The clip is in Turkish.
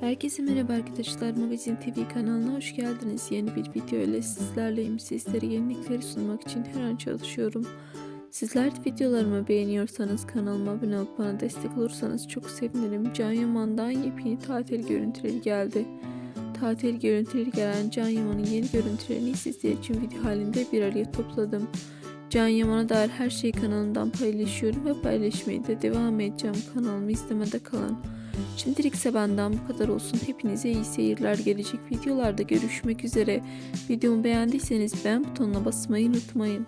Herkese merhaba arkadaşlar. Magazin TV kanalına hoş geldiniz. Yeni bir video ile sizlerleyim. Sizlere yenilikleri sunmak için her an çalışıyorum. Sizler de videolarımı beğeniyorsanız kanalıma abone olup bana destek olursanız çok sevinirim. Can Yaman'dan yepyeni tatil görüntüleri geldi. Tatil görüntüleri gelen Can Yaman'ın yeni görüntülerini sizler için video halinde bir araya topladım. Can Yaman'a dair her şeyi kanalımdan paylaşıyorum ve paylaşmaya da devam edeceğim. Kanalımı izlemede kalın. Şimdilik ise benden bu kadar olsun. Hepinize iyi seyirler. Gelecek videolarda görüşmek üzere. Videomu beğendiyseniz beğen butonuna basmayı unutmayın.